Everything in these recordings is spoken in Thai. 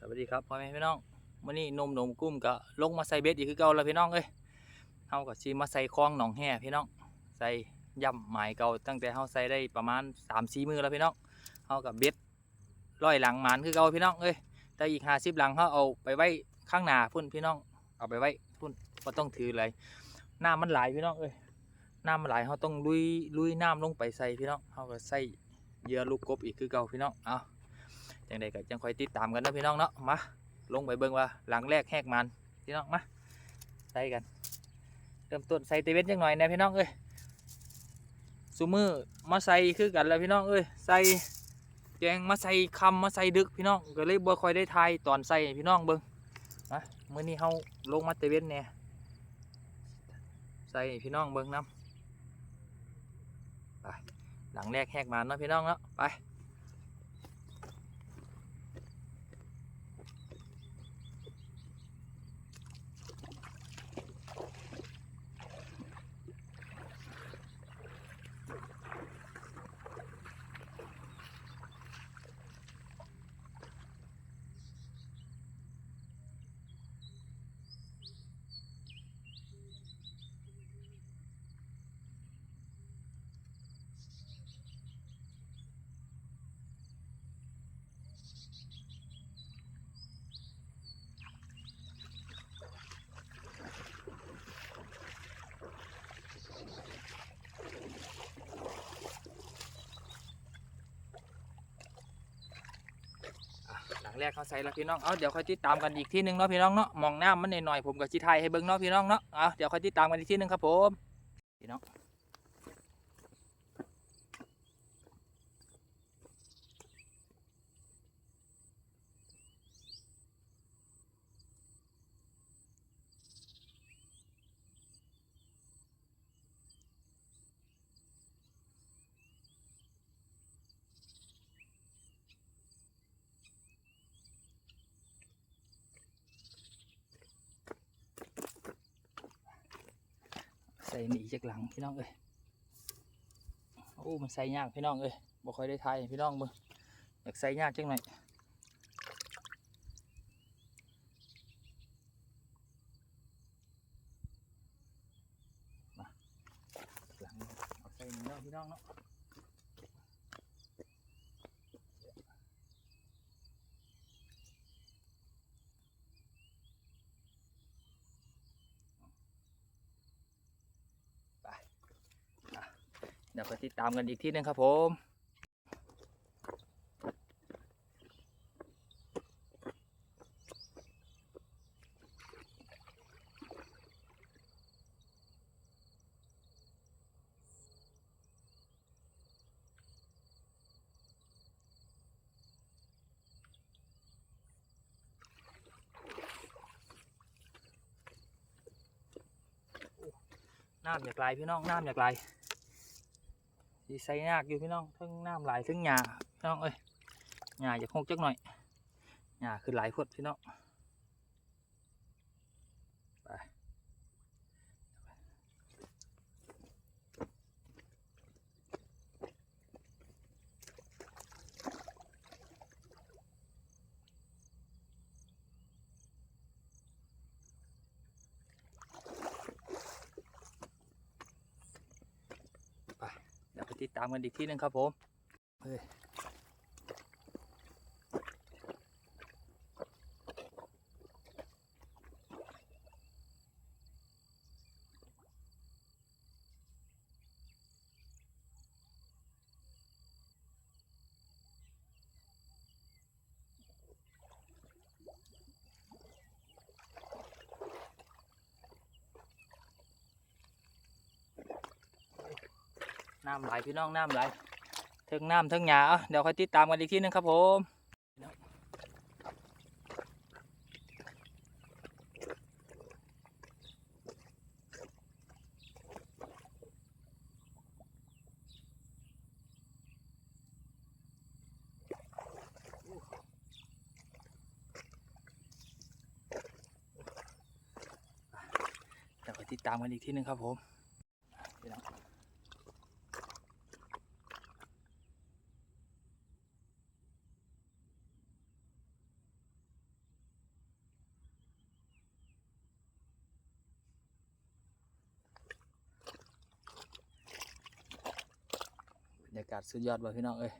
สวัสดีครับพ่อแม่พี่น้องมื้อนี้นมหนมกุ้มก็ลงมาใส่เบ็ดอีกคือเก่าแล้วพี่น้องเอ้ยเฮาก็สิมาใส่คลองหนองแห่พี่น้อง ใส่ย่ำหมายเก่าตั้งแต่เฮาใส่ได้ประมาณ3-4มื้อแล้วพี่น้องเฮากับเบ็ดร้อยหลังหมานคือเก่าพี่น้องเอ้ยแต่อีก50หลังเฮาเอาไปไว้ข้างหน้าพุ่นพี่น้องเอาไปไว้พุ่นบ่ต้องถือเลยน้ำมันหลายพี่น้องเอ้ยน้ำมันหลายเฮาต้องลุยลุยน้ำลงไปใส่พี่น้องเฮาก็ใส่เยื่อลูกกบอีกคือเก่าพี่น้องเอา จังใดก็จังคอยติดตามกันนะพี่น้องเนาะมาลงไปเบิ่งว่าหลังแรกแหกมันพี่น้องมาใส่กันเริ่มต้นใส่เตเวนจังหน่อยนะพี่น้องเอ้ยซูมือมาใส่คือกันแล้วพี่น้องเอ้ยใส่แกงมาใส่คำมาใส่ดึกพี่น้องก็เลยบ่ค่อยได้ทายตอนใส่พี่น้องเบิ่งนะมื้อนี้เฮาลงมาเตเวนแหน่ยใส่พี่น้องเบิ่งนํไปหลังแรกแหกมันเนาะพี่น้องเนาะไป แรกเขาใส่แล้วพี่น้อง เอาเดี๋ยวค่อยติดตามกันอีกที่หนึงเนาะพี่น้องเนาะ มองหน้ามันหน่อยๆผมกับจิไทยให้เบิ้งเนาะพี่น้องเนาะ เอาเดี๋ยวค่อยติดตามกันอีกที่หนึงครับผม ส่หนีจากหลังพี่น้องเอ้ยโอ้ มันใส่ยากพี่น้องเอ้ยบ่ค่อยได้ทายพี่น้องมึงอยากใส่ยากจังหน่อยมาหลังเอาใส่นี่เนาะพี่น้องเนาะเดี๋ยวไปติดตามกันอีกที่นึงครับผมน้ำอยากไหลพี่น้องน้ำอยากไหล สีใส่ยากอยู่พี่น้องทั้งน้ำไหลายทั้งหญ้าพี่น้องเอ้ยหญ้าอยากหกจักหน่อยหญ้าคือหลายพดพี่น้องไปเดี๋ยวไปติดตาม กันอีกที่หนึงครับผมเฮ้ย น้ำไหลพี่น้องน้ำไหลเทิงน้ำเทิงหญ้าเดี๋ยวค่อยติดตามกันอีกที่หนึงครับผมเดี๋ยวคอยติดตามกันอีกที่หนึงครับผมพี่น้องากาศ สุดยอดบ่พี่น้องเอ้ย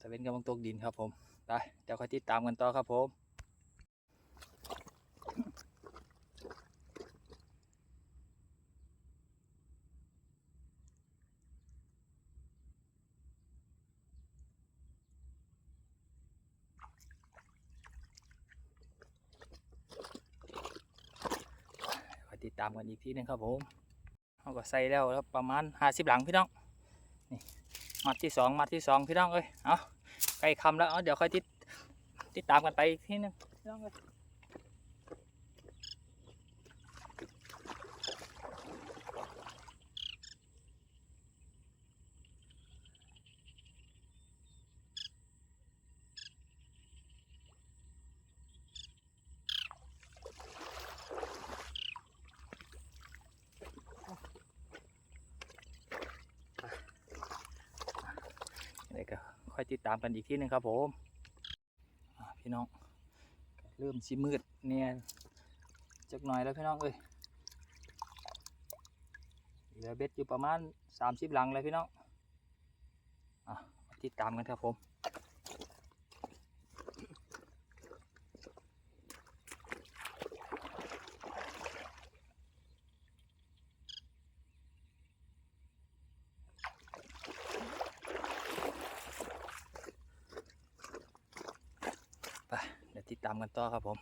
ตะเวนกำลังตกดินครับผมไปเดี๋ยวค่อยติดตามกันต่อครับผมค่อยติดตามกันอีกทีหนึงครับผมเขาก็ใส่แล้วแล้วประมาณห้าสิบหลังพี่น้อง นี่มัดที่สองมัดที่สองพี่น้องเอ้ยเอาใกล้คำแล้วเเดี๋ยวค่อยติดติดตามกันไปอีกทีหนึงพี่น้องเอ้ย เดี๋ยวก็ ค่อยติดตามกันอีกทีหนึงครับผมพี่น้องเริ่มชิมืดเนี่ยจักหน่อยแล้วพี่น้องเอ้ยเหลือเบ็ดอยู่ประมาณ 30 หลังเลยพี่น้องอะติดตามกันครับผมไปเดี๋ยว ติดตามกันต่อครับผม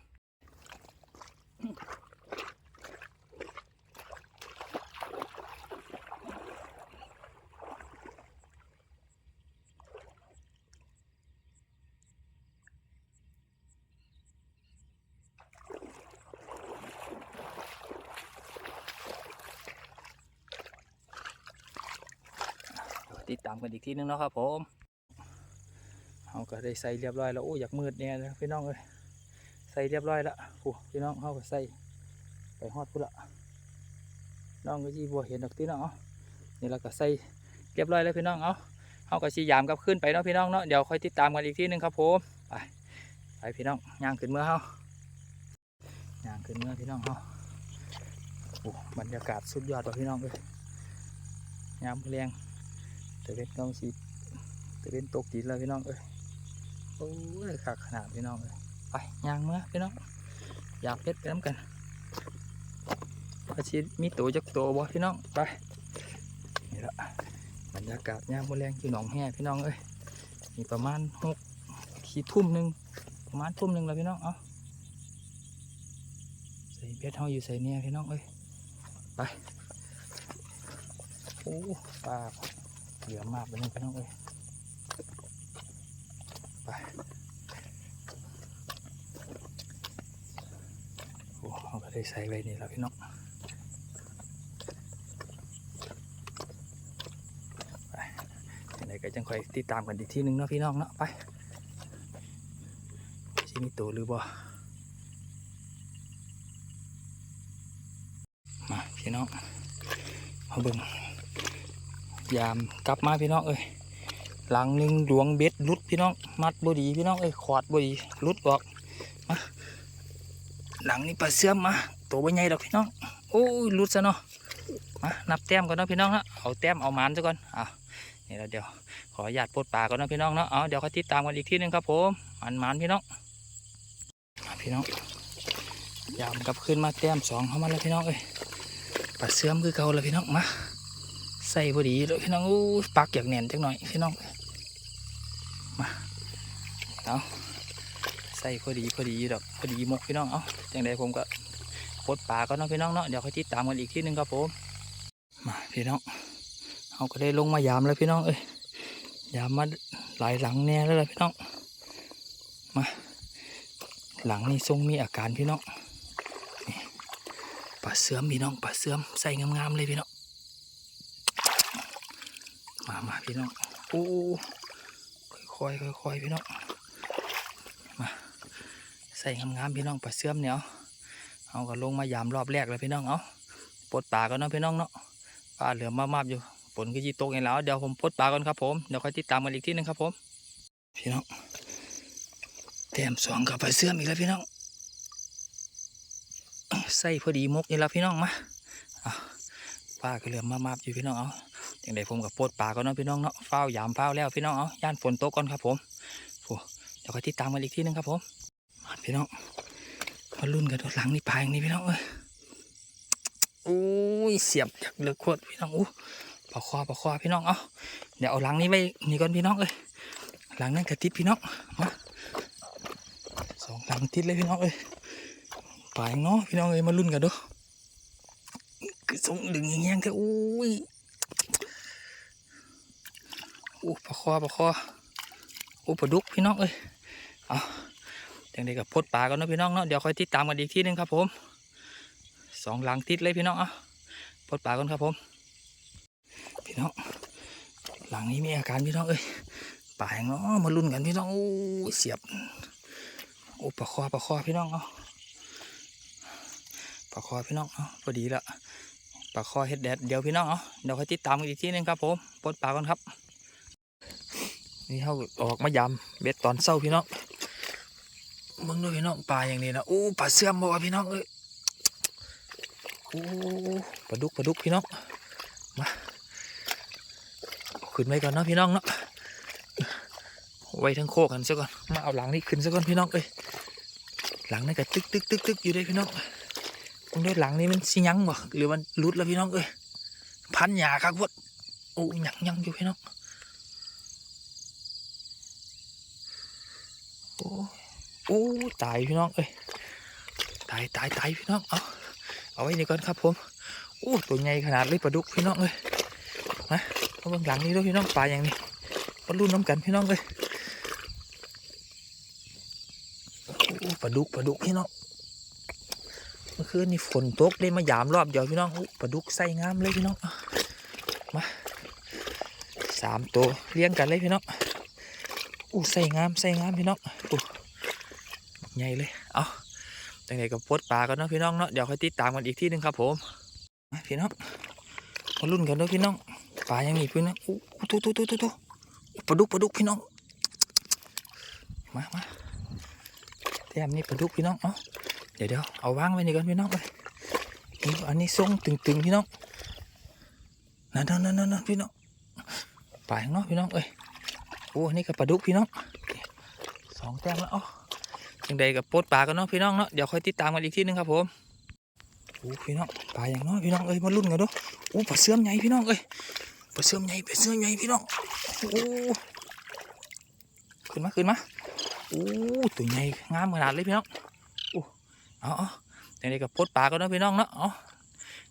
ติดตามกันอีกทีนึงเนาะครับผมเขาก็ได้ใส่เรียบร้อยแล้ว โอ้อยากมืดเนี่ยนะพี่น้องเอ้ย ส่เรียบร้อยล้วโอ้พี่น้องเขาก็ใส่ไปฮอดพุ่ละน้องก็จีบัวเห็นดอกตีเนาะเอนี่เราก็ใส่เรียบร้อยแล้วพี่น้องเอาเขาก็ชี้ยามกับขึ้นไปเนาะพี่น้องเนาะเดี๋ยวค่อยติดตามกันอีกทีนึงครับผมไปไปพี่น้องย่างขึ้นเมื่อเขาย่างขึ้นเมื่อพี่น้องเขาโอ้บรรยากาศสุดยอดว่ะพี่น้องเลยยามแรงตะเวนกำลังสีตะเวนตกดินแล้วพี่น้องเอ้ยโอ้ยขาดขนาดพี่น้องเอ้ย ไปย่างเมื่อพี่น้องอยากเพชรไปน้ำกันอชีพมีตัวจักตัวบ่พี่น้องไปนี่ละบรรยากาศยามมื้อแรงอยู่หนองแห่พี่น้องเอ้ยมีประมาณหกขีทุ่มหนึ่งประมาณทุ่มหนึ่งแล้วพี่น้องเอาใส่เพชรเฮาอยู่ใส่เนี่ยพี่น้องเอ้ยไปโอ้ปลาเหลือมากไปเลยพี่น้องเอ้ยไปโอ้เขาก็ ได้ใส่ไว้นี่แล้วพี่น้องไปไหนก็จังคอยติดตามกันอีกทีหนึงเนาะพี่น้องเนาะไปชิมีตัวหรือบ่มาพี่น้องเอาเบิ่งยามกลับมาพี่น้องเอ้ยหลังหนึ่งหลวงเบ็ดลุดพี่น้องมัดบดีพี่น้องเอ้ยขอดบดีลุดออกมาหลังนี้ปลาเสื่อมมา ตัวใหญ่ดอกพี่น้องโอ้ยลุดซะเนาะมานับแต้มก่อนเนาะพี่น้องเนาะเอาแต้มเอาหมานซะก่อนอะนี่แล้วเดี๋ยวขออนุญาตปลดปลาก่อนเนาะพี่น้องเนาะเอาเดี๋ยวเขาติดตามกันอีกทีหนึงครับผมหมันหมันพี่น้องมาพี่น้องยามกลับขึ้นมาแต้มสองเข้ามาแล้วพี่น้องเอ้ยปลาเสื่อมคือเก่าแล้วพี่น้องมาใส่พอดีเลยพี่น้องอู้ปักอยางแน่นจังหน่อยพี่น้องมาเอาใส่พอดีพอดีดอกพอดีหมกพี่น้องเอาจังใดผมก็ ปลดปลาก็น้องพี่น้องเนาะเดี๋ยวค่อยติดตามกันอีกทีหนึงครับผมมาพี่น้องเอาก็ได้ลงมายามแล้วพี่น้องเอ้ยยามมาหลายหลังแน่แล้วล่ะพี่น้องมาหลังนี่ทรงมีอาการพี่น้องปลาเสื่อมพี่น้องปลาเสื่อมใส่งามๆเลยพี่น้องมามาพี่น้องโอ้ค่อยค่อยๆค่อยๆพี่น้องมาใส่งามๆพี่น้องปลาเสื่อมเนี่ย เอาก็ลงมายามรอบแรกแล้วพี่น้องเอาปลดปลากันเนาะพี่น้องเนาะปลาเหลือมากๆอยู่ฝนก็จีตกเองแล้วเดี๋ยวผมปลดปลาก่อนครับผมเดี๋ยวค่อยติดตามกันอีกทีหนึงครับผมพี่น้องแต้มสองกับปเสื่อมอีกแล้วพี่น้องใส่พอดีมกนี่แล้วพี่น้องมาอะปลาก็เหลือมากๆอยู่พี่น้องเอาจังใดผมกับโพดปลาก็เนาะพี่น้องเนาะเฝ้ายามเฝ้าแล้วพี่น้องเอาย่านฝนตกก่อนครับผมโอ้เดี๋ยวค่อยติดตามกันอีกทีหนึงครับผมพี่น้อง มาลุ้นกันตัวหลังนี่ปลาอย่างนี้พี่น้องเอ้ยโอ้ยเสียบจากเลือกขวดพี่น้องอู้ปลาคอปลาคอพี่น้องเอาเดี๋ยวเอาหลังนี้ไว้นี่ก่อนพี่น้องเอ้ยหลังนั้นกระติดพี่น้องมาสองหลังติดเลยพี่น้องเอ้ยปลายเนาะพี่น้องเอ้ยมาลุ้นกันดูคือส่งดึงอย่างเงี้ยคืออุ้ยอู้ปลาคอปลาคออู้ปลาดุกพี่น้องเอ้ยเอา จังใดกับพดปลากันนะพี่น้องเนาะเดี๋ยวค่อยติดตามกันอีกทีหนึงครับผมสองหลังติดเลยพี่น้องเอาพดปลากันครับผม พี่น้อง หลังนี้มีอาการพี่น้องเอ้ยปลาอย่างเนาะมาลุ้นกันพี่น้องโอ้เสียบโอ้ปลาคอปลาคอพี่น้องเอาปลาคอพี่น้องเอาพอดีละปลาคอเฮ็ดแดดเดี๋ยวพี่น้องเอาเดี๋ยวค่อยติดตามกันอีกทีหนึงครับผมพดปลากันครับนี่เขาออกมายำเบ็ดตอนเศร้าพี่น้อง มึงดูพี่น้องปลาอย่างนี้นะโอ้ปลาเสื่อมบ่วะพี่น้องเอ้ยโอ้ปลาดุกปลาดุกพี่น้องมาขึ้นไว้ก่อนเนาะพี่น้องเนาะไว้ทั้งโคกันซะก่อนมาเอาหลังนี้ขึ้นซะก่อนพี่น้องเอ้ยหลังนี่ก็ตึกตึกตึกตึกอยู่เลยพี่น้องมึงดูหลังนี้มันสิยังบ่หรือมันหลุดแล้วพี่น้องเอ้ยพันหยาครับวดโอ้ยังยังอยู่พี่น้อง โอ้ย โอ้ยตายพี่น้องเอ้ยตายตายตายพี่น้องเอาเอาไว้นี่ก่อนครับผมโอ้ตัวใหญ่ขนาดเลยปลาดุกพี่น้องเอ้ยมาเอาเบื้องหลังนี้ด้วยพี่น้องปลาอย่างนี้มาลุ้นน้ำกันพี่น้องเอ้ยโอ้ปลาดุกปลาดุกพี่น้องเมื่อคืนนี่ฝนตกได้มายามรอบเดียวพี่น้องโอ้ปลาดุกใส่งามเลยพี่น้องมาสามตัวเลี้ยงกันเลยพี่น้องอู้ใส่งามใส่งามพี่น้องอู้ ใหญ่เลยเอาจังไดกับโพดปลากันเนาะพี่น้องเนาะเดี๋ยวค่อยติดตามกันอีกที่หนึ่งครับผมพี่น้องมาลุ้นกันเด้วยพี่น้องปลายังมีพี่น้องอู้ตู้ตู้ตู้ตู้ปลาดุกปลาดุกพี่น้องมามาแถมนี่ปลาดุกพี่น้องเอาเดี๋ยวเดี๋ยวเอาวางไว้นี่ก่อนพี่น้องไปนี่อันนี้ทรงตึงๆพี่น้องนั่นนั่นนั่นนั่นพี่น้องปลาอย่างเนาะพี่น้องเอ้ยโอ้อันนี่กับปลาดุกพี่น้องสองแต้มแล้วอ๋อ ยังใดกับโพดปลากันเนาะพี่น้องเนาะเดี๋ยวค่อยติดตามกันอีกทีหนึงครับผมโอ้พี่น้องปลาอย่างเน้อยพี่น้องเอ้ยมาลุ้นกันดูโอ้ปลาเสื่อมใหญ่พี่น้องเอ้ยปลาเสื่อมใหญ่ปลาเสื่อมใหญ่พี่น้องโอ้ขึ้นมาขึ้นมาโอ้ตัวใหญ่งามขนาดเลยพี่น้องโอ้เอาเอายังใดกับโพดปลากันเนาะพี่น้องเนาะเอา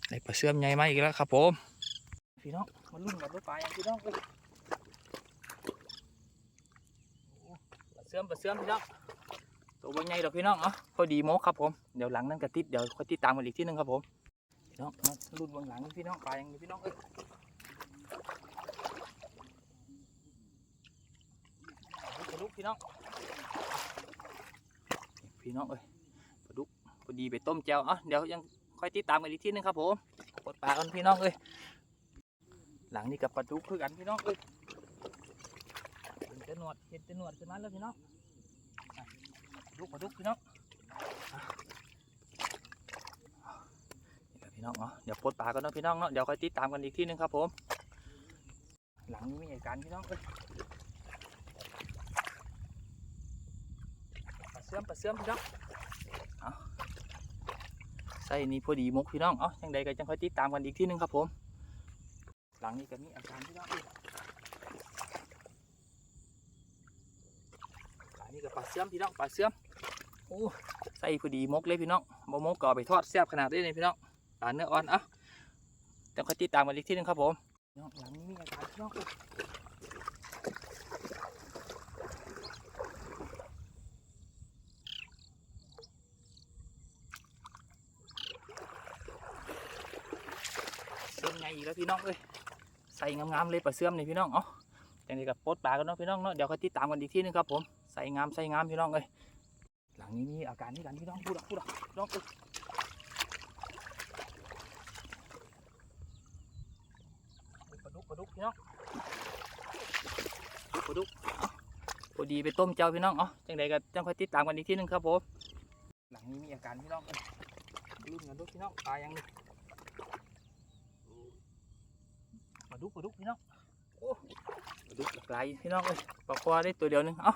ได้ปลาเสื่อมใหญ่มาอีกแล้วครับผมพี่น้องมาลุ้นกันดูปลาอย่างพี่น้องเอ้ยปลาเสื่อมปลาเสื่อมพี่น้อง ตัวบางใหญ่ดอกพี่น้องเอ๋อพอดีโมกครับผมเดี๋ยวหลังนั้นกระติดเดี๋ยวค่อยติดตามกันอีกที่นึงครับผมพี่น้องมารุ่นบางหลังพี่น้องปลาอย่างนี้พี่น้องเอ้ยปลาดุกพี่น้องพี่น้องเอ้ยปลาดุกพอดีไปต้มแจวเอะเดี๋ยวยังค่อยติดตามกันอีกที่นึงครับผมกดปลากันพี่น้องเอ้ยหลังนี้กับปลาดุกคือกันพี่น้องเอ้ยเห็นแต่หนวดเห็นแต่หนวดขึ้นมาแล้วพี่น้อง ดุกมาดุกพี่น้องพี่น้องเนาะเดี๋ยวปลดปลากันเนาะพี่น้องเนาะเดี๋ยวค่อยติดตามกันอีกที่นึงครับผม หลังนี้มีเหตุการณ์พี่น้องเอ้ยปลาเสื่อมปลาเสื่อมพี่น้องเอาใส่นี่พอดีมกพี่น้องเอ้าจังใดก็จังค่อยติดตามกันอีกที่นึงครับผม หลังนี้ก็มีอาการพี่น้องเอ้ยปลานี่ก็ปลาเสื่อมพี่น้องปลาเสื่อม อ้ใส่พอดีมกเลยพี่น้องบ่มกก็เอาไปทอดแซ่บขนาดนี้เลยพี่น้องปลาเนื้ออ่อนอะเดี๋ยวค่อยติดตามกันอีกทีหนึงครับผมน้องหลังนี้มีอาการพี่น้องเสื่อมไงอีกแล้วพี่น้องเอ้ยใส่งามๆเลยปลาเสื่อมนี่พี่น้องเอ๋ออย่างนี้กับโพสต์ปลากันเนาะพี่น้องเนาะเดี๋ยวค่อยติดตามกันอีกทีนึงครับผมใส่งามใส่งามพี่น้องเอ้ย นี้มีอาการนี่กันพี่น้องพูดอะพูดอะพี่น้องเอ้ยปลาดุกปลาดุกพี่น้องปลาดุกพอดีไปต้มเจ้าพี่น้องเอ๋อจังใดก็จังค่อยติดตามกันอีกทีนึงครับผมหลังนี้มีอาการพี่น้องเอ้ยรุ่นกันด้วยพี่น้องปลายยังนี่ปลาดุกปลาดุกพี่น้องโอ้ปลาดุกหลากหลายพี่น้องเอ้ยปลาควาได้ตัวเดียวหนึงเอ้า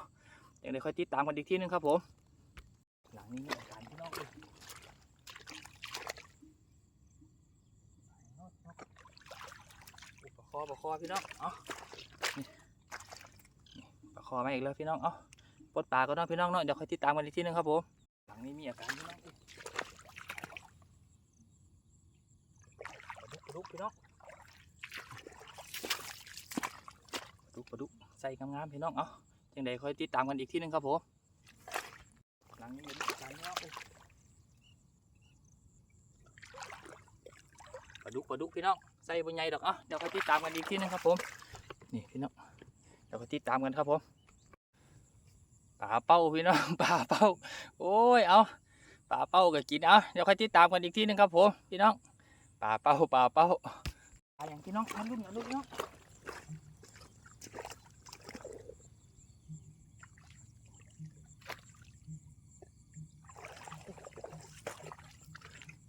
อย่างไรค่อยติดตามกันอีกทีหนึงครับผม นี้มีอาการพี่น้องเอ้ยโอ้ปลาคอปลาคอพี่น้อง เอ้าปลาคอมาอีกแล้วพี่น้อง เอ้าปลดปลาก็น้องพี่น้องเนาะ เดี๋ยวค่อยติดตามกันอีกทีหนึงครับผม หลังนี้มีอาการพี่น้องอ้ยปลาดุกปลาดุกพี่น้องปลาดุกปลาดุกใส่งามๆพี่น้อง เอ้าจังใดค่อยติดตามกันอีกทีหนึงครับผม หลังนี้มีการเนาะเอ้ยป ลาดุกปลาดุกพี่น้องใส่บนใหญ่ดอกเอ้าเดี๋ยวค่อยติดตามกันอีกทีนึงครับผมนี่พี่น้องเดี๋ยวค่อยติดตามกันครับผมปลาเป้าพี่น้องปลาเป้า โอ้ยเอาปลาเป้าก็กินเอาเดี๋ยวค่อยติดตามกันอีกทีหนึงครับผมพี่น้องปลาเป้าปลาเป้าปลาอย่างพี่น้องมาลุ้นกันลูกพี่น้อง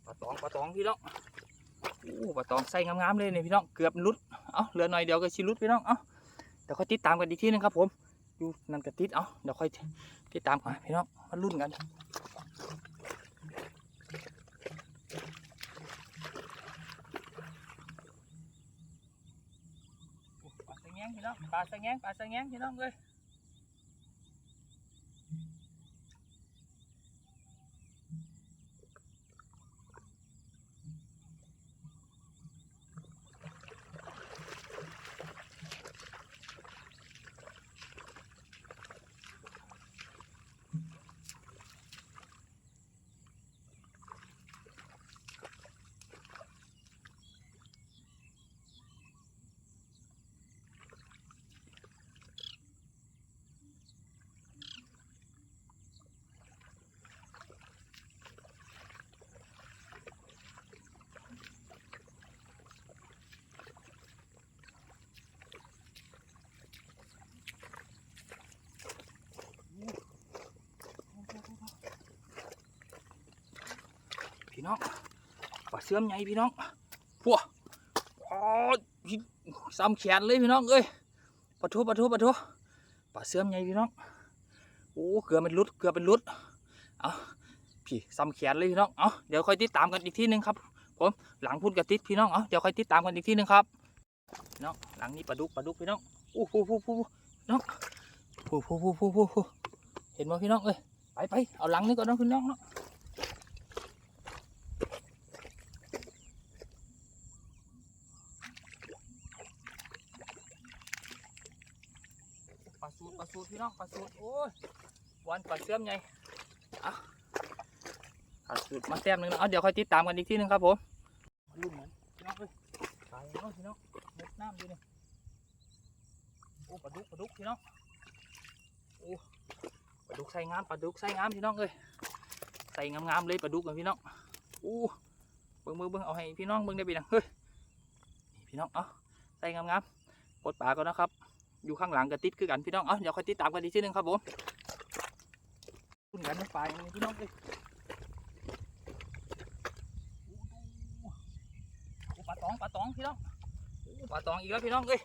ปลาตองปลาตองพี่น้อง ปลาตองใส่งามๆเลยเนี่ยพี่น้องเกือบลุดเอาเหลือหน่อยเดียวก็ชิลุดพี่น้องเอาเดี๋ยวค่อยติดตามกันอีกทีหนึงครับผมอยู่นั่นก็ติดเอาเดี๋ยวค่อยติดตามกันพี่น้องมาลุ้นกันปลาสะแงงพี่น้องปลาสะแงงปลาสะแงงพี่น้องเลย พี่น้องปลาเสื่อมใหญ่พี่น้องพวกอ๋อพี่ซ้ำแขนเลยพี่น้องเอ้ยปะทุปะทุปะทุปลาเสื่อมใหญ่พี่น้องโอ้เกลือเป็นรุดเกลือเป็นรุดเอาพี่ซ้ำแขนเลยพี่น้องเอาเดี๋ยวค่อยติดตามกันอีกทีหนึงครับผมหลังพูดกับติดพี่น้องเอาเดี๋ยวค่อยติดตามกันอีกทีหนึงครับน้องหลังนี้ปลาดุกปลาดุกพี่น้องโอ้โหโหโหน้องโอ้โหโหโหโหเห็นไหมพี่น้องเอ้ยไปไปเอาหลังนี้ก่อนน้องพี่น้องเนาะ ปลาสูตรปลาสูตรพี่น้อง ปลาสูตรโอ้ยวันปลาเสื่อมไงอะปลาสูตรมาแต้มหนึ่งนะเอาเดี๋ยวค่อยติดตามกันอีกทีหนึงครับผมลุ่มเหมือนพี่น้องเอ้ยตายแล้วพี่น้องเม็ดน้ำดูนี่โอ้ปลาดุกปลาดุกพี่น้องโอ้ปลาดุกใส่งามปลาดุกใส่งามพี่น้องเอ้ยใส่งามๆเลยปลาดุกกันพี่น้องโอ้เบิ่งเบิ่งเบิ่งเอาให้พี่น้องเบิ่งได้ปีนังเฮ้ยนี่พี่น้องเอาใส่งามๆปลดปลาก่อนนะครับ อยู่ข้างหลังกับติดคือกันพี่น้อง เอ้าเดี๋ยวค่อยติดตามกันอีกทีหนึงครับผมคุณกันน้ำปลาพี่น้องเลยโอ้ปลาตองปลาตองพี่น้องโอ้ปลาตองอีกแล้วพี่น้องเอ้ย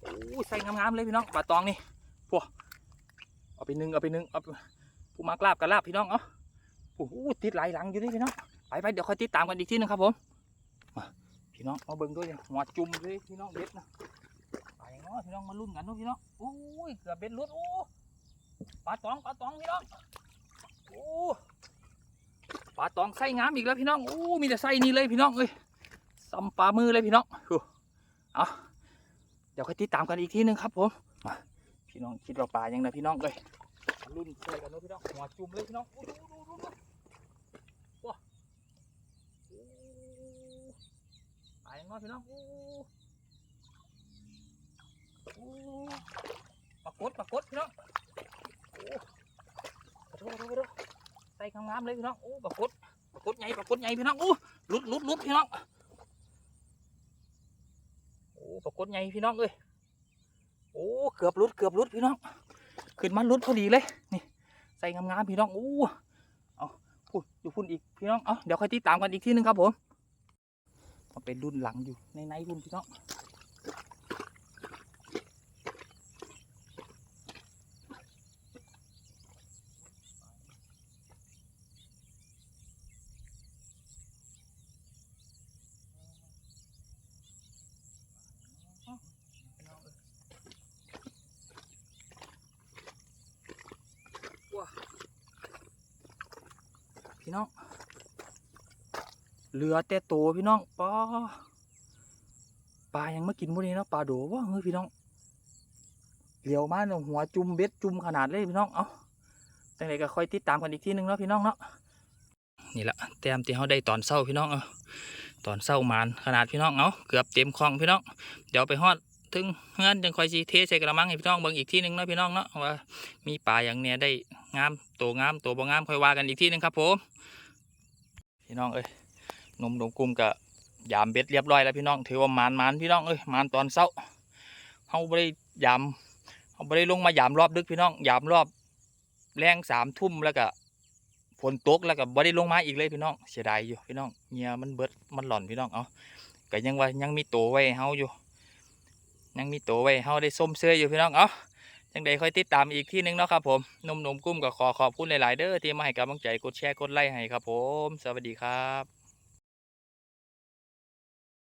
โอ้ใส่งามๆเลยพี่น้องปลาตองนี่พวกเอาไปนึ่งเอาไปนึ่งเอาผู้มักลาบกับลาบพี่น้องเอ้าโอ้โหติดหลายหลังอยู่นี่พี่น้องไปไปเดี๋ยวค่อยติดตามกันอีกทีหนึงครับผมมาพี่น้องมาเบิ่งด้วยหัวจุ่มเลยพี่น้องเด็ดนะ นาะพี่น้องมาลุ้นกันเนาะพี่น้องโอ้ยเกือบเป็นรถโอ้ปลาตองปลาตองพี่น้องโอ้ปลาตองไส้งามอีกแล้วพี่น้องโอ้มีแต่ไส้นี่เลยพี่น้องเอ้ยซ้ำปลามือเลยพี่น้องโอ้เอาเดี๋ยวค่อยติดตามกันอีกทีหนึงครับผมมาพี่น้องคิดว่าปลายังไงพี่น้องเอ้ยมาลุ้นช่วยกันเนาะพี่น้องหัวจุ่มเลยพี่น้องอ้ดูดูดูดูว้าโอ้ปลายังไงพี่น้องอู้ ปรากฏปรากฏพี่น้องโอ้ขอโทษขอโทษขอโทษใส่งามๆเลยพี่น้องโอ้ปรากฏปรากฏใหญ่ปรากฏใหญ่พี่น้องโอ้หลุดลุดลุดพี่น้องโอ้ปรากฏใหญ่พี่น้องเอ้ยโอ้เกือบลุดเกือบลุดพี่น้องขึ้นมาลุดพอดีเลยนี่ใส่งามๆพี่น้องโอ้เอาพูดอยู่พุ่นอีกพี่น้องเอาเดี๋ยวค่อยติดตามกันอีกทีหนึงครับผมมาเป็นรุ่นหลังอยู่ในในรุ่นพี่น้อง พี่น้อง เหลือแต่โตวพี่น้องปลาปลายังไมากินพวกนี้เนาะปลาโดว่าเฮ้ยพี่น้องเหลียวมาเนี่ยหัวจุ่มเบ็ดจุ่มขนาดเลยพี่น้องเอาจังไรก็ค่อยติดตามกันอีกทีหนึงเนาะพี่น้องเนาะนี่แหละแต้มที่เขาได้ตอนเศร้าพี่น้องเอาตอนเศร้ามานขนาดพี่น้องเอาเกือบเต็มคลองพี่น้องเดี๋ยวไปฮอดถึงเฮือนจังค่อยสิเทใส่กระมังให้พี่น้องเบิ่งอีกทีหนึงเนาะพี่น้องเนาะว่ามีปลาอย่างเนี้ยได้ งามตัวงามตัวบ่งามค่อยว่ากันอีกทีหนึงครับผมพี่น้องเอ้ยนมนมกลุ่มกะยามเบ็ดเรียบร้อยแล้วพี่น้องถือว่ามานมานพี่น้องเอ้ยมานตอนเช้าเฮาบ่ได้ยามเฮาบ่ได้ลงมายามรอบดึกพี่น้องยามรอบแรงสามทุ่มแล้วก็ฝนตกแล้วก็บ่ได้ลงมาอีกเลยพี่น้องเสียดายอยู่พี่น้องเงียมันเบิดมันหล่อนพี่น้องเอาก็ยังว่ายังมีตัวไว้เฮาอยู่ ยังมีตัวไว้เฮาได้ส้มเสื้ออยู่พี่น้องเอา จังใดค่อยติดตามอีกที่นึงเนาะครับผมนมนมกุ้มก็ขอขอบคุณหลาย ๆ เด้อที่มาให้กำลังใจกดแชร์กดไลค์ให้ครับผม สวัสดีครับ